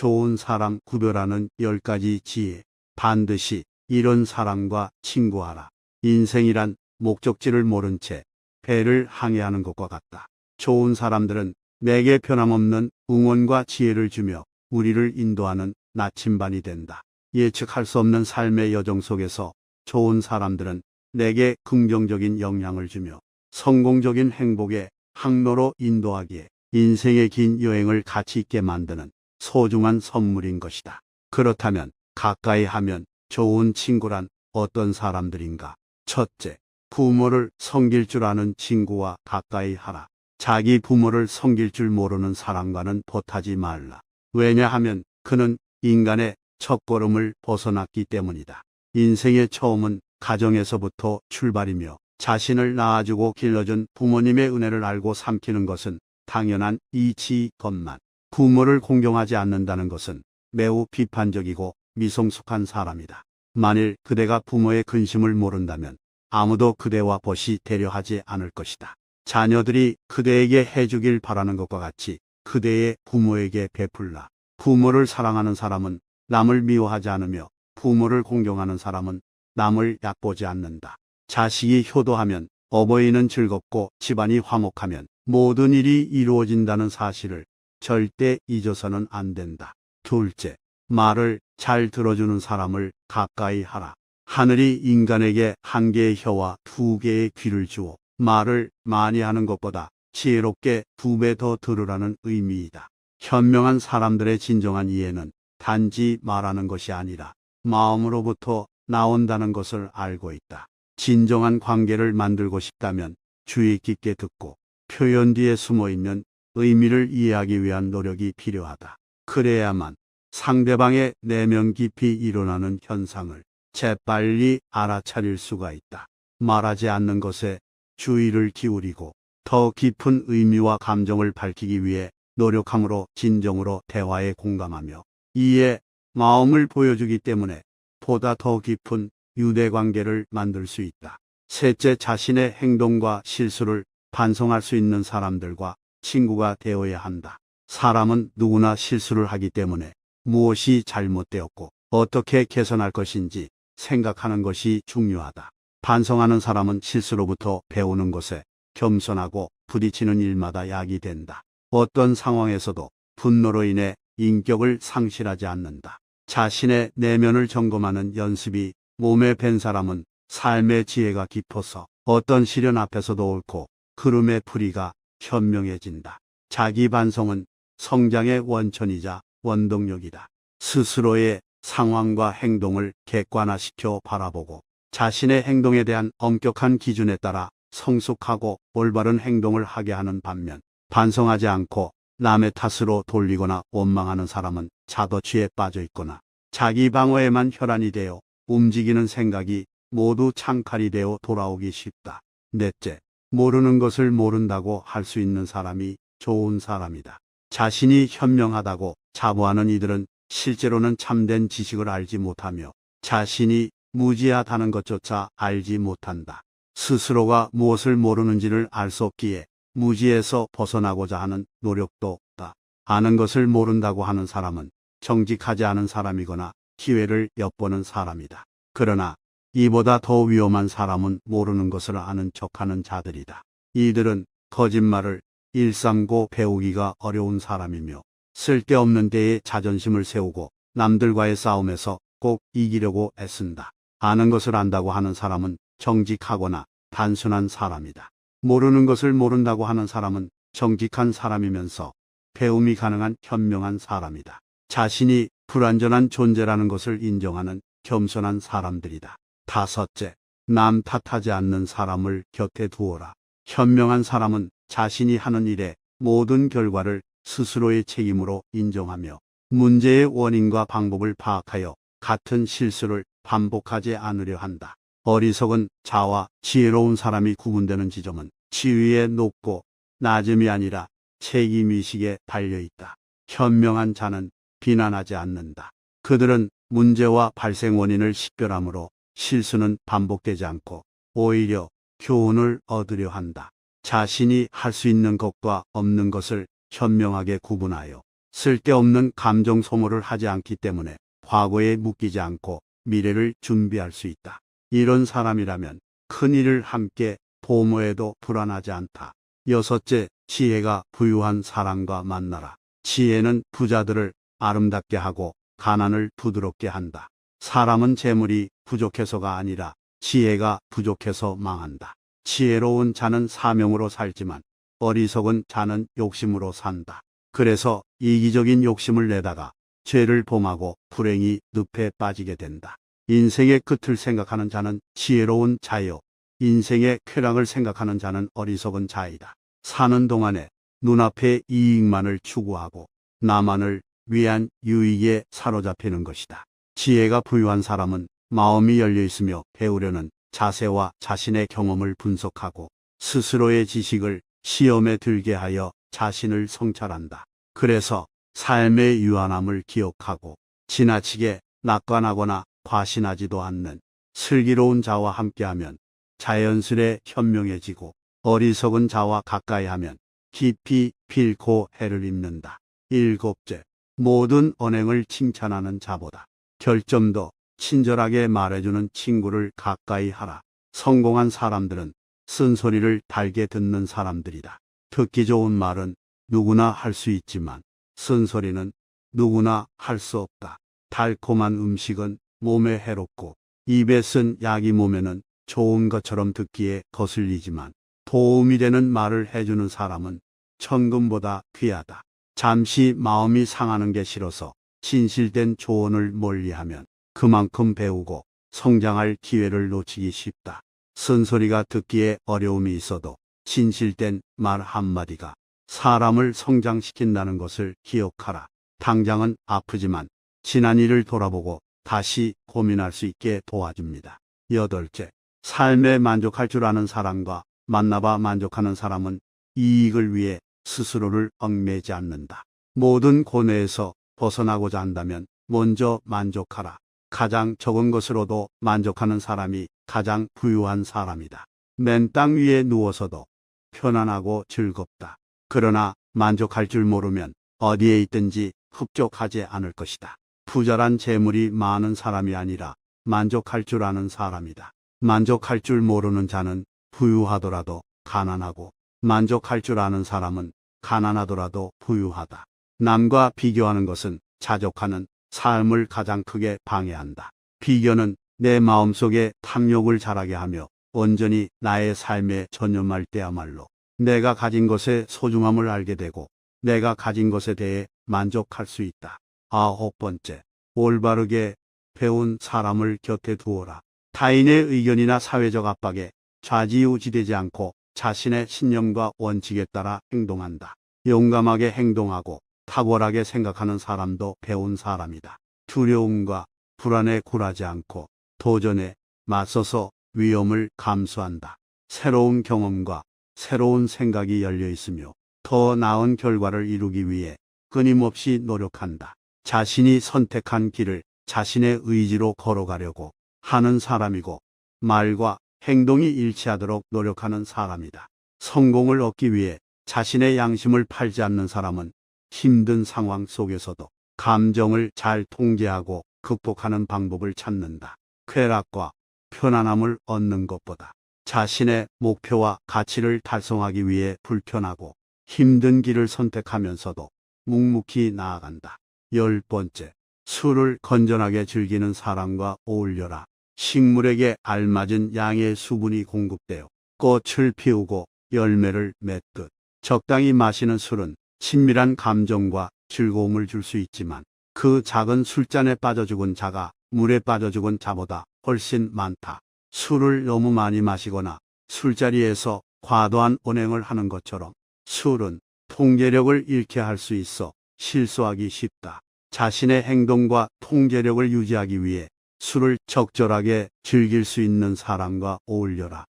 좋은 사람 구별하는 열 가지 지혜. 반드시 이런 사람과 친구하라. 인생이란 목적지를 모른 채 배를 항해하는 것과 같다. 좋은 사람들은 내게 변함없는 응원과 지혜를 주며 우리를 인도하는 나침반이 된다. 예측할 수 없는 삶의 여정 속에서 좋은 사람들은 내게 긍정적인 영향을 주며 성공적인 행복의 항로로 인도하기에 인생의 긴 여행을 가치 있게 만드는 소중한 선물인 것이다. 그렇다면 가까이 하면 좋은 친구란 어떤 사람들인가? 첫째, 부모를 섬길 줄 아는 친구와 가까이 하라. 자기 부모를 섬길 줄 모르는 사람과는 보타지 말라. 왜냐하면 그는 인간의 첫걸음을 벗어났기 때문이다. 인생의 처음은 가정에서부터 출발이며 자신을 낳아주고 길러준 부모님의 은혜를 알고 삼키는 것은 당연한 이치건만 부모를 공경하지 않는다는 것은 매우 비판적이고 미성숙한 사람이다. 만일 그대가 부모의 근심을 모른다면 아무도 그대와 벗이 되려하지 않을 것이다. 자녀들이 그대에게 해주길 바라는 것과 같이 그대의 부모에게 베풀라. 부모를 사랑하는 사람은 남을 미워하지 않으며 부모를 공경하는 사람은 남을 얕보지 않는다. 자식이 효도하면 어버이는 즐겁고 집안이 화목하면 모든 일이 이루어진다는 사실을 절대 잊어서는 안 된다. 둘째, 말을 잘 들어주는 사람을 가까이 하라. 하늘이 인간에게 한 개의 혀와 두 개의 귀를 주어 말을 많이 하는 것보다 지혜롭게 두 배 더 들으라는 의미이다. 현명한 사람들의 진정한 이해는 단지 말하는 것이 아니라 마음으로부터 나온다는 것을 알고 있다. 진정한 관계를 만들고 싶다면 주의 깊게 듣고 표현 뒤에 숨어 있는 의미를 이해하기 위한 노력이 필요하다. 그래야만 상대방의 내면 깊이 일어나는 현상을 재빨리 알아차릴 수가 있다. 말하지 않는 것에 주의를 기울이고 더 깊은 의미와 감정을 밝히기 위해 노력함으로 진정으로 대화에 공감하며 이에 마음을 보여주기 때문에 보다 더 깊은 유대 관계를 만들 수 있다. 셋째 자신의 행동과 실수를 반성할 수 있는 사람들과 친구가 되어야 한다. 사람은 누구나 실수를 하기 때문에 무엇이 잘못되었고 어떻게 개선할 것인지 생각하는 것이 중요하다. 반성하는 사람은 실수로부터 배우는 것에 겸손하고 부딪히는 일마다 약이 된다. 어떤 상황에서도 분노로 인해 인격을 상실하지 않는다. 자신의 내면을 점검하는 연습이 몸에 밴 사람은 삶의 지혜가 깊어서 어떤 시련 앞에서도 옳고 흐름의 풀이가 현명해진다. 자기 반성은 성장의 원천이자 원동력이다. 스스로의 상황과 행동을 객관화시켜 바라보고 자신의 행동에 대한 엄격한 기준에 따라 성숙하고 올바른 행동을 하게 하는 반면 반성하지 않고 남의 탓으로 돌리거나 원망하는 사람은 자도취에 빠져 있거나 자기 방어에만 혈안이 되어 움직이는 생각이 모두 창칼이 되어 돌아오기 쉽다. 넷째, 모르는 것을 모른다고 할 수 있는 사람이 좋은 사람이다. 자신이 현명하다고 자부하는 이들은 실제로는 참된 지식을 알지 못하며 자신이 무지하다는 것조차 알지 못한다. 스스로가 무엇을 모르는지를 알 수 없기에 무지에서 벗어나고자 하는 노력도 없다. 아는 것을 모른다고 하는 사람은 정직하지 않은 사람이거나 기회를 엿보는 사람이다. 그러나 이보다 더 위험한 사람은 모르는 것을 아는 척하는 자들이다. 이들은 거짓말을 일삼고 배우기가 어려운 사람이며 쓸데없는 데에 자존심을 세우고 남들과의 싸움에서 꼭 이기려고 애쓴다. 아는 것을 안다고 하는 사람은 정직하거나 단순한 사람이다. 모르는 것을 모른다고 하는 사람은 정직한 사람이면서 배움이 가능한 현명한 사람이다. 자신이 불완전한 존재라는 것을 인정하는 겸손한 사람들이다. 다섯째, 남 탓하지 않는 사람을 곁에 두어라. 현명한 사람은 자신이 하는 일의 모든 결과를 스스로의 책임으로 인정하며 문제의 원인과 방법을 파악하여 같은 실수를 반복하지 않으려 한다. 어리석은 자와 지혜로운 사람이 구분되는 지점은 지위의 높고 낮음이 아니라 책임의식에 달려있다. 현명한 자는 비난하지 않는다. 그들은 문제와 발생 원인을 식별함으로 실수는 반복되지 않고 오히려 교훈을 얻으려 한다. 자신이 할 수 있는 것과 없는 것을 현명하게 구분하여 쓸데없는 감정 소모를 하지 않기 때문에 과거에 묶이지 않고 미래를 준비할 수 있다. 이런 사람이라면 큰 일을 함께 도모해도 불안하지 않다. 여섯째, 지혜가 부유한 사람과 만나라. 지혜는 부자들을 아름답게 하고 가난을 부드럽게 한다. 사람은 재물이 부족해서가 아니라 지혜가 부족해서 망한다. 지혜로운 자는 사명으로 살지만 어리석은 자는 욕심으로 산다. 그래서 이기적인 욕심을 내다가 죄를 범하고 불행이 늪에 빠지게 된다. 인생의 끝을 생각하는 자는 지혜로운 자요. 인생의 쾌락을 생각하는 자는 어리석은 자이다. 사는 동안에 눈앞의 이익만을 추구하고 나만을 위한 유익에 사로잡히는 것이다. 지혜가 부유한 사람은 마음이 열려 있으며 배우려는 자세와 자신의 경험을 분석하고 스스로의 지식을 시험에 들게 하여 자신을 성찰한다. 그래서 삶의 유한함을 기억하고 지나치게 낙관하거나 과신하지도 않는 슬기로운 자와 함께하면 자연스레 현명해지고 어리석은 자와 가까이 하면 깊이 필고 해를 입는다. 일곱째, 모든 언행을 칭찬하는 자보다 결점도 친절하게 말해주는 친구를 가까이 하라. 성공한 사람들은 쓴소리를 달게 듣는 사람들이다. 듣기 좋은 말은 누구나 할 수 있지만 쓴소리는 누구나 할 수 없다. 달콤한 음식은 몸에 해롭고 입에 쓴 약이 몸에는 좋은 것처럼 듣기에 거슬리지만 도움이 되는 말을 해주는 사람은 천금보다 귀하다. 잠시 마음이 상하는 게 싫어서 진실된 조언을 멀리하면 그만큼 배우고 성장할 기회를 놓치기 쉽다. 쓴소리가 듣기에 어려움이 있어도 진실된 말 한마디가 사람을 성장시킨다는 것을 기억하라. 당장은 아프지만 지난 일을 돌아보고 다시 고민할 수 있게 도와줍니다. 여덟째, 삶에 만족할 줄 아는 사람과 만나봐 만족하는 사람은 이익을 위해 스스로를 얽매지 않는다. 모든 고뇌에서 벗어나고자 한다면 먼저 만족하라. 가장 적은 것으로도 만족하는 사람이 가장 부유한 사람이다. 맨 땅 위에 누워서도 편안하고 즐겁다. 그러나 만족할 줄 모르면 어디에 있든지 흡족하지 않을 것이다. 부자란 재물이 많은 사람이 아니라 만족할 줄 아는 사람이다. 만족할 줄 모르는 자는 부유하더라도 가난하고 만족할 줄 아는 사람은 가난하더라도 부유하다. 남과 비교하는 것은 자족하는 삶을 가장 크게 방해한다. 비교는 내 마음속에 탐욕을 자라게 하며 온전히 나의 삶에 전념할 때야말로 내가 가진 것의 소중함을 알게 되고 내가 가진 것에 대해 만족할 수 있다. 아홉 번째, 올바르게 배운 사람을 곁에 두어라. 타인의 의견이나 사회적 압박에 좌지우지되지 않고 자신의 신념과 원칙에 따라 행동한다. 용감하게 행동하고 탁월하게 생각하는 사람도 배운 사람이다. 두려움과 불안에 굴하지 않고 도전에 맞서서 위험을 감수한다. 새로운 경험과 새로운 생각이 열려 있으며 더 나은 결과를 이루기 위해 끊임없이 노력한다. 자신이 선택한 길을 자신의 의지로 걸어가려고 하는 사람이고 말과 행동이 일치하도록 노력하는 사람이다. 성공을 얻기 위해 자신의 양심을 팔지 않는 사람은 힘든 상황 속에서도 감정을 잘 통제하고 극복하는 방법을 찾는다. 쾌락과 편안함을 얻는 것보다 자신의 목표와 가치를 달성하기 위해 불편하고 힘든 길을 선택하면서도 묵묵히 나아간다. 열 번째, 술을 건전하게 즐기는 사람과 어울려라. 식물에게 알맞은 양의 수분이 공급되어 꽃을 피우고 열매를 맺듯 적당히 마시는 술은 친밀한 감정과 즐거움을 줄 수 있지만 그 작은 술잔에 빠져 죽은 자가 물에 빠져 죽은 자보다 훨씬 많다. 술을 너무 많이 마시거나 술자리에서 과도한 언행을 하는 것처럼 술은 통제력을 잃게 할 수 있어 실수하기 쉽다. 자신의 행동과 통제력을 유지하기 위해 술을 적절하게 즐길 수 있는 사람과 어울려라.